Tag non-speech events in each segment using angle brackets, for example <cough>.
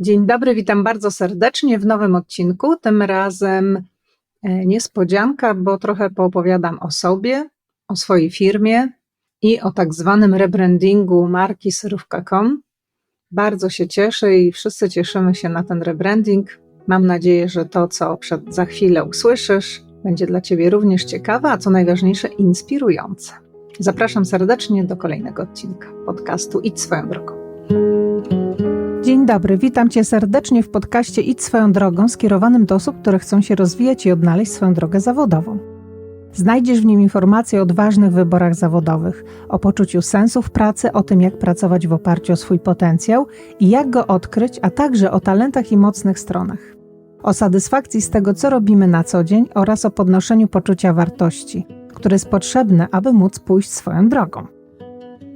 Dzień dobry, witam bardzo serdecznie w nowym odcinku. Tym razem e, niespodzianka, bo trochę poopowiadam o sobie, o swojej firmie i o tak zwanym rebrandingu marki Syrówka.com. Bardzo się cieszę i wszyscy cieszymy się na ten rebranding. Mam nadzieję, że to, co przed, za chwilę usłyszysz, będzie dla Ciebie również ciekawe, a co najważniejsze, inspirujące. Zapraszam serdecznie do kolejnego odcinka podcastu Idź swoją drogą. Dzień dobry, witam Cię serdecznie w podcaście Idź swoją drogą skierowanym do osób, które chcą się rozwijać i odnaleźć swoją drogę zawodową. Znajdziesz w nim informacje o odważnych wyborach zawodowych, o poczuciu sensu w pracy, o tym, jak pracować w oparciu o swój potencjał i jak go odkryć, a także o talentach i mocnych stronach. O satysfakcji z tego, co robimy na co dzień oraz o podnoszeniu poczucia wartości, które jest potrzebne, aby móc pójść swoją drogą.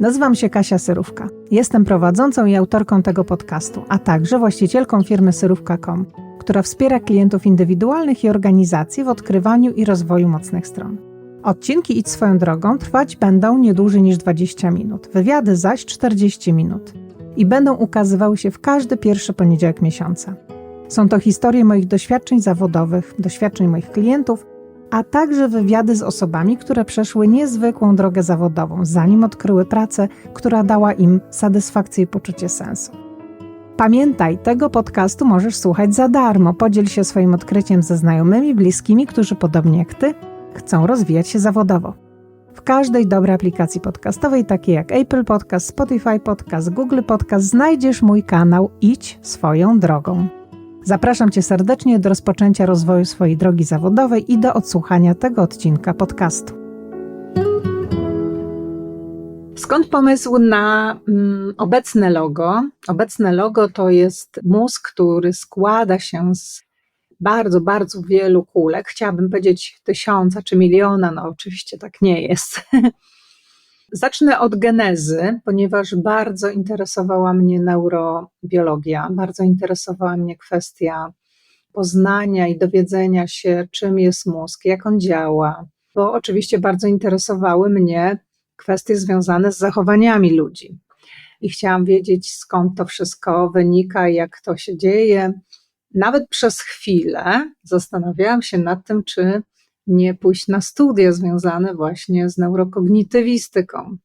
Nazywam się Kasia Syrówka. Jestem prowadzącą i autorką tego podcastu, a także właścicielką firmy Syrówka.com, która wspiera klientów indywidualnych i organizacji w odkrywaniu i rozwoju mocnych stron. Odcinki Idź swoją drogą trwać będą nie dłużej niż 20 minut, wywiady zaś 40 minut i będą ukazywały się w każdy pierwszy poniedziałek miesiąca. Są to historie moich doświadczeń zawodowych, doświadczeń moich klientów a także wywiady z osobami, które przeszły niezwykłą drogę zawodową, zanim odkryły pracę, która dała im satysfakcję i poczucie sensu. Pamiętaj, tego podcastu możesz słuchać za darmo. Podziel się swoim odkryciem ze znajomymi, bliskimi, którzy podobnie jak ty chcą rozwijać się zawodowo. W każdej dobrej aplikacji podcastowej, takiej jak Apple Podcast, Spotify Podcast, Google Podcast, znajdziesz mój kanał Idź swoją drogą. Zapraszam Cię serdecznie do rozpoczęcia rozwoju swojej drogi zawodowej i do odsłuchania tego odcinka podcastu. Skąd pomysł na mm, obecne logo? Obecne logo to jest mózg, który składa się z bardzo, bardzo wielu kulek. Chciałabym powiedzieć tysiąca czy miliona, no oczywiście tak nie jest. <laughs> Zacznę od genezy, ponieważ bardzo interesowała mnie neurobiologia, bardzo interesowała mnie kwestia poznania i dowiedzenia się, czym jest mózg, jak on działa, bo oczywiście bardzo interesowały mnie kwestie związane z zachowaniami ludzi. I chciałam wiedzieć, skąd to wszystko wynika, jak to się dzieje. Nawet przez chwilę zastanawiałam się nad tym, czy nie pójść na studia związane właśnie z neurokognitywistyką.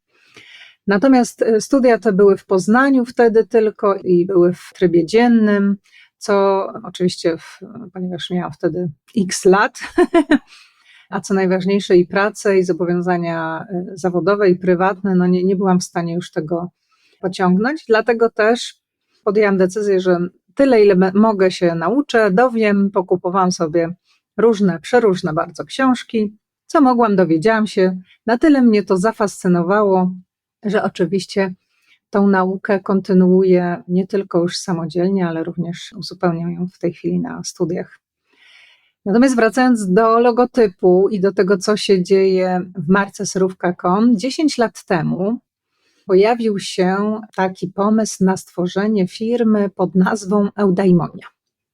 Natomiast e, studia te były w Poznaniu wtedy tylko i były w trybie dziennym, co oczywiście, w, ponieważ miałam wtedy x lat, <laughs> a co najważniejsze i pracę, i zobowiązania e, zawodowe i prywatne, no nie, nie byłam w stanie już tego pociągnąć. Dlatego też podjęłam decyzję, że tyle, ile mogę się nauczę, dowiem, pokupowałam sobie różne, przeróżne bardzo książki. Co mogłam, dowiedziałam się. Na tyle mnie to zafascynowało, że oczywiście tą naukę kontynuuję nie tylko już samodzielnie, ale również uzupełniam ją w tej chwili na studiach. Natomiast wracając do logotypu i do tego, co się dzieje w marce Srówka.com, 10 lat temu pojawił się taki pomysł na stworzenie firmy pod nazwą Eudaimonia.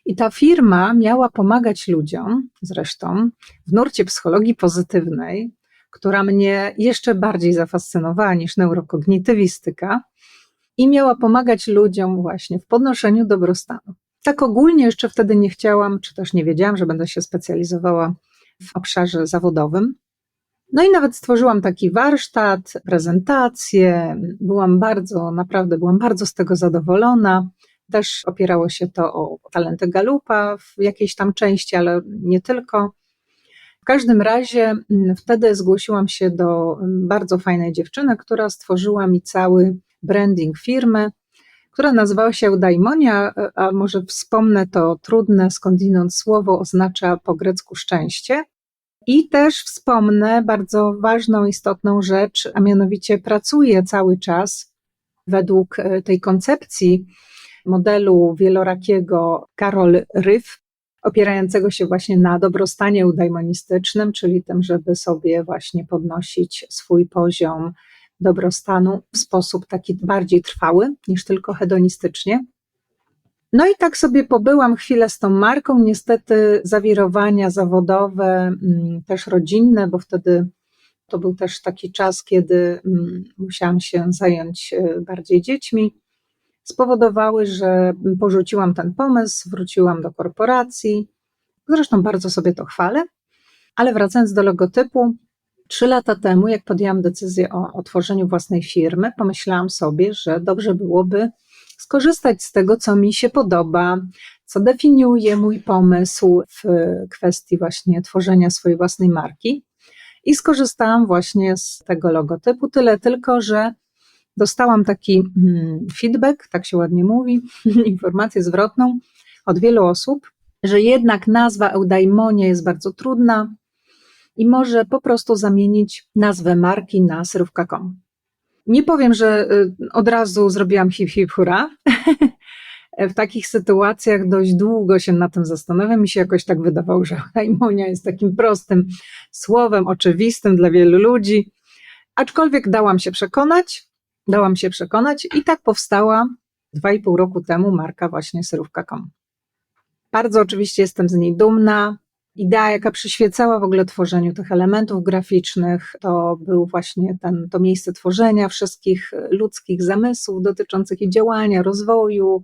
I ta firma miała pomagać ludziom, zresztą w nurcie psychologii pozytywnej, która mnie jeszcze bardziej zafascynowała niż neurokognitywistyka, i miała pomagać ludziom właśnie w podnoszeniu dobrostanu. Tak ogólnie jeszcze wtedy nie chciałam, czy też nie wiedziałam, że będę się specjalizowała w obszarze zawodowym. No i nawet stworzyłam taki warsztat, prezentację. Byłam bardzo, naprawdę byłam bardzo z tego zadowolona. Też opierało się to o talenty Galupa w jakiejś tam części, ale nie tylko. W każdym razie mm, wtedy zgłosiłam się do mm, bardzo fajnej dziewczyny, która stworzyła mi cały branding firmy, która nazywała się Eudaimonia, a może wspomnę to trudne skądinąd słowo, oznacza po grecku szczęście. I też wspomnę bardzo ważną, istotną rzecz, a mianowicie pracuję cały czas według e, tej koncepcji modelu wielorakiego Karol Ryf, opierającego się właśnie na dobrostanie eudaimonistycznym, czyli tym, żeby sobie właśnie podnosić swój poziom dobrostanu w sposób taki bardziej trwały niż tylko hedonistycznie. No i tak sobie pobyłam chwilę z tą marką. Niestety zawirowania zawodowe, mm, też rodzinne, bo wtedy to był też taki czas, kiedy mm, musiałam się zająć e, bardziej dziećmi spowodowały, że porzuciłam ten pomysł, wróciłam do korporacji. Zresztą bardzo sobie to chwalę, ale wracając do logotypu, trzy lata temu, jak podjęłam decyzję o otworzeniu własnej firmy, pomyślałam sobie, że dobrze byłoby skorzystać z tego, co mi się podoba, co definiuje mój pomysł w kwestii właśnie tworzenia swojej własnej marki. I skorzystałam właśnie z tego logotypu, tyle tylko, że dostałam taki hmm, feedback, tak się ładnie mówi, <laughs> informację zwrotną od wielu osób, że jednak nazwa Eudaimonia jest bardzo trudna i może po prostu zamienić nazwę marki na syrówka.com. Nie powiem, że y, od razu zrobiłam hip hip hura. <laughs> w takich sytuacjach dość długo się na tym zastanawiam. Mi się jakoś tak wydawało, że Eudaimonia jest takim prostym słowem, oczywistym dla wielu ludzi. Aczkolwiek dałam się przekonać, dałam się przekonać i tak powstała dwa i pół roku temu marka właśnie syrówka.com. Bardzo oczywiście jestem z niej dumna. Idea, jaka przyświecała w ogóle tworzeniu tych elementów graficznych, to był właśnie ten, to miejsce tworzenia wszystkich ludzkich zamysłów dotyczących jej działania, rozwoju.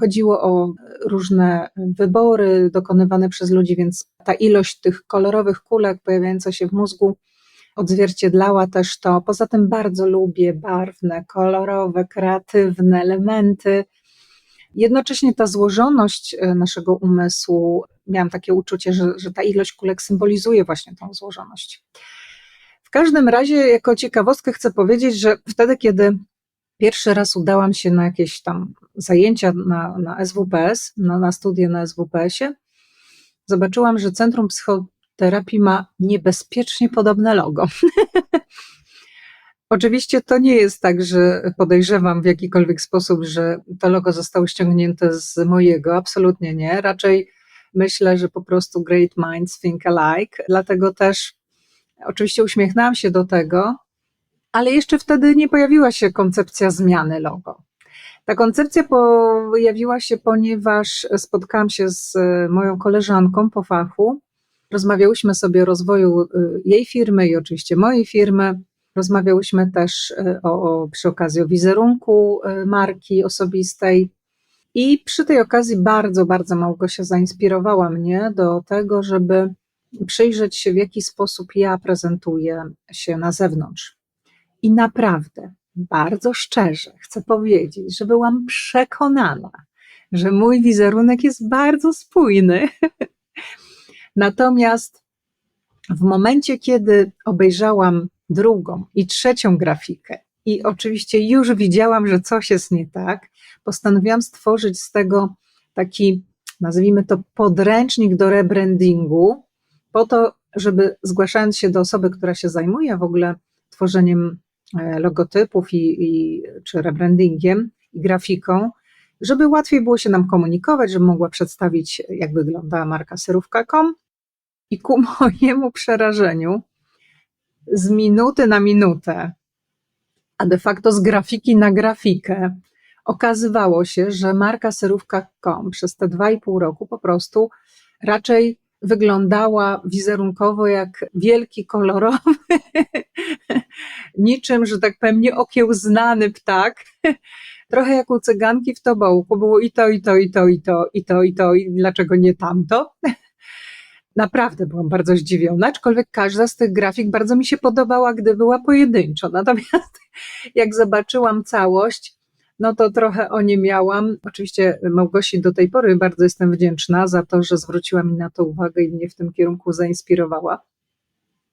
Chodziło o różne wybory dokonywane przez ludzi, więc ta ilość tych kolorowych kulek pojawiająca się w mózgu odzwierciedlała też to. Poza tym bardzo lubię barwne, kolorowe, kreatywne elementy. Jednocześnie ta złożoność e, naszego umysłu, miałam takie uczucie, że, że ta ilość kulek symbolizuje właśnie tą złożoność. W każdym razie, jako ciekawostkę chcę powiedzieć, że wtedy, kiedy pierwszy raz udałam się na jakieś tam zajęcia na, na SWPS, na, na na SWPS-ie, zobaczyłam, że Centrum Psychoterapii ma niebezpiecznie podobne logo. <laughs> Oczywiście to nie jest tak, że podejrzewam w jakikolwiek sposób, że to logo zostało ściągnięte z mojego. Absolutnie nie. Raczej myślę, że po prostu great minds think alike. Dlatego też oczywiście uśmiechnęłam się do tego, ale jeszcze wtedy nie pojawiła się koncepcja zmiany logo. Ta koncepcja pojawiła się, ponieważ spotkałam się z moją koleżanką po fachu. Rozmawiałyśmy sobie o rozwoju y, jej firmy i oczywiście mojej firmy. Rozmawiałyśmy też y, o, przy okazji o wizerunku y, marki osobistej. I przy tej okazji bardzo, bardzo Małgosia zainspirowała mnie do tego, żeby przyjrzeć się, w jaki sposób ja prezentuję się na zewnątrz. I naprawdę, bardzo szczerze chcę powiedzieć, że byłam przekonana, że mój wizerunek jest bardzo spójny. <laughs> Natomiast w momencie, kiedy obejrzałam drugą i trzecią grafikę, i oczywiście już widziałam, że coś jest nie tak, postanowiłam stworzyć z tego taki, nazwijmy to, podręcznik do rebrandingu, po to, żeby zgłaszając się do osoby, która się zajmuje w ogóle tworzeniem e, logotypów i, i czy rebrandingiem i grafiką, żeby łatwiej było się nam komunikować, żeby mogła przedstawić, jak wygląda marka serówka.com. I ku <laughs> mojemu przerażeniu, z minuty na minutę, a de facto z grafiki na grafikę, okazywało się, że marka serówka.com przez te dwa i pół roku po prostu raczej wyglądała wizerunkowo jak wielki, kolorowy, <laughs> niczym, że tak powiem, nieokiełznany ptak. <laughs> Trochę jak u cyganki w tobołku, było i to, i to, i to, i to, i to, i to, i dlaczego nie tamto. Naprawdę byłam bardzo zdziwiona, aczkolwiek każda z tych grafik bardzo mi się podobała, gdy była pojedynczo. Natomiast <laughs> jak zobaczyłam całość, no to trochę o nie miałam. Oczywiście Małgosi do tej pory bardzo jestem wdzięczna za to, że zwróciła mi na to uwagę i mnie w tym kierunku zainspirowała.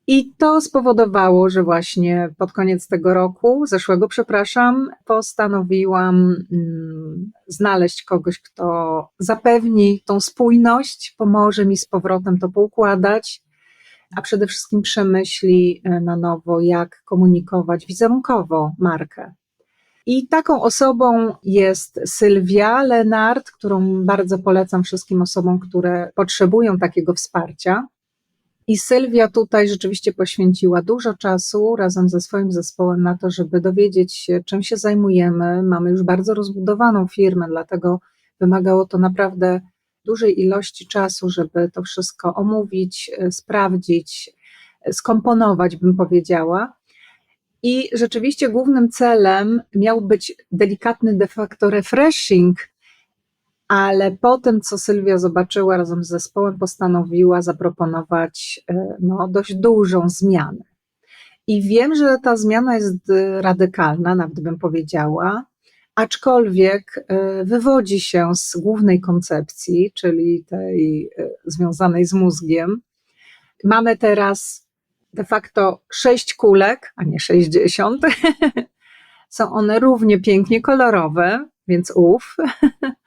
I to spowodowało, że właśnie pod koniec tego roku, zeszłego, przepraszam, postanowiłam mm, znaleźć kogoś, kto zapewni tą spójność, pomoże mi z powrotem to poukładać, a przede wszystkim przemyśli e, na nowo, jak komunikować wizerunkowo markę. I taką osobą jest Sylwia Lenart, którą bardzo polecam wszystkim osobom, które potrzebują takiego wsparcia. I Sylwia tutaj rzeczywiście poświęciła dużo czasu razem ze swoim zespołem na to, żeby dowiedzieć się, czym się zajmujemy. Mamy już bardzo rozbudowaną firmę, dlatego wymagało to naprawdę dużej ilości czasu, żeby to wszystko omówić, e, sprawdzić, e, skomponować, bym powiedziała. I rzeczywiście głównym celem miał być delikatny de facto refreshing, ale po tym, co Sylwia zobaczyła razem z zespołem, postanowiła zaproponować e, no, dość dużą zmianę. I wiem, że ta zmiana jest radykalna, nawet bym powiedziała, aczkolwiek e, wywodzi się z głównej koncepcji, czyli tej e, związanej z mózgiem. Mamy teraz de facto sześć kulek, a nie sześćdziesiąt. <laughs> Są one równie pięknie kolorowe, więc ów. <laughs>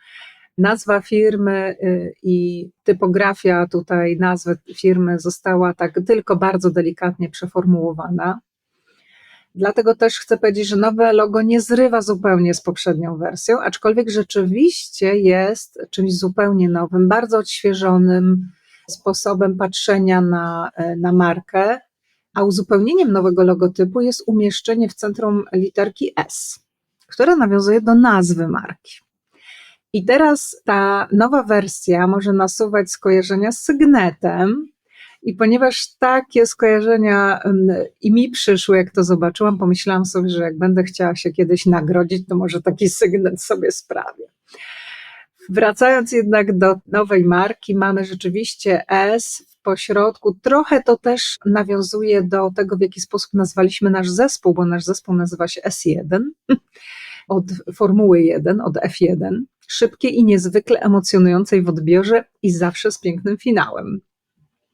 Nazwa firmy y, i typografia tutaj nazwy firmy została tak tylko bardzo delikatnie przeformułowana. Dlatego też chcę powiedzieć, że nowe logo nie zrywa zupełnie z poprzednią wersją, aczkolwiek rzeczywiście jest czymś zupełnie nowym, bardzo odświeżonym sposobem patrzenia na, y, na markę, a uzupełnieniem nowego logotypu jest umieszczenie w centrum literki S, która nawiązuje do nazwy marki. I teraz ta nowa wersja może nasuwać skojarzenia z sygnetem. I ponieważ takie skojarzenia i mi przyszły, jak to zobaczyłam, pomyślałam sobie, że jak będę chciała się kiedyś nagrodzić, to może taki sygnet sobie sprawię. Wracając jednak do nowej marki, mamy rzeczywiście S w pośrodku. Trochę to też nawiązuje do tego, w jaki sposób nazwaliśmy nasz zespół, bo nasz zespół nazywa się S1 od Formuły 1, od F1 szybkiej i niezwykle emocjonującej w odbiorze i zawsze z pięknym finałem.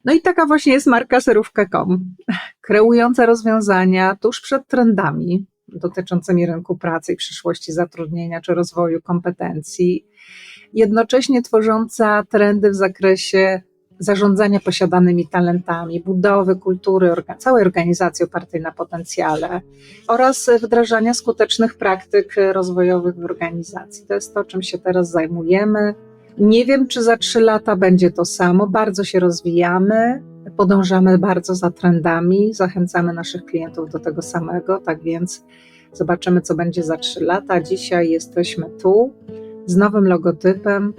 No i taka właśnie jest marka serówka.com, kreująca rozwiązania tuż przed trendami dotyczącymi rynku pracy i przyszłości zatrudnienia czy rozwoju kompetencji, jednocześnie tworząca trendy w zakresie zarządzania posiadanymi talentami, budowy kultury, orga, całej organizacji opartej na potencjale oraz wdrażania skutecznych praktyk rozwojowych w organizacji. To jest to, czym się teraz zajmujemy. Nie wiem, czy za trzy lata będzie to samo. Bardzo się rozwijamy, podążamy bardzo za trendami, zachęcamy naszych klientów do tego samego, tak więc zobaczymy, co będzie za trzy lata. Dzisiaj jesteśmy tu z nowym logotypem,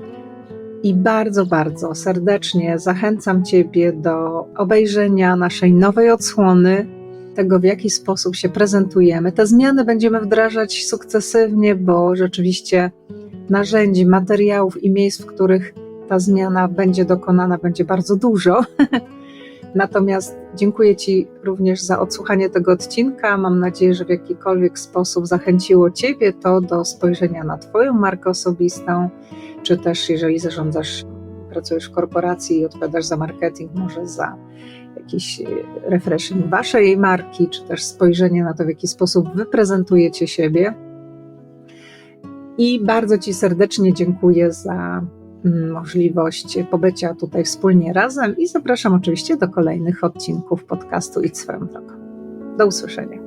i bardzo, bardzo serdecznie zachęcam Ciebie do obejrzenia naszej nowej odsłony, tego w jaki sposób się prezentujemy. Te zmiany będziemy wdrażać sukcesywnie, bo rzeczywiście narzędzi, materiałów i miejsc, w których ta zmiana będzie dokonana, będzie bardzo dużo. <laughs> Natomiast dziękuję Ci również za odsłuchanie tego odcinka. Mam nadzieję, że w jakikolwiek sposób zachęciło Ciebie to do spojrzenia na Twoją markę osobistą czy też jeżeli zarządzasz, pracujesz w korporacji i odpowiadasz za marketing, może za jakiś e, refreshing waszej marki, czy też spojrzenie na to, w jaki sposób wy prezentujecie siebie. I bardzo Ci serdecznie dziękuję za mm, możliwość pobycia tutaj wspólnie razem i zapraszam oczywiście do kolejnych odcinków podcastu Idź swoją drogą. Do usłyszenia.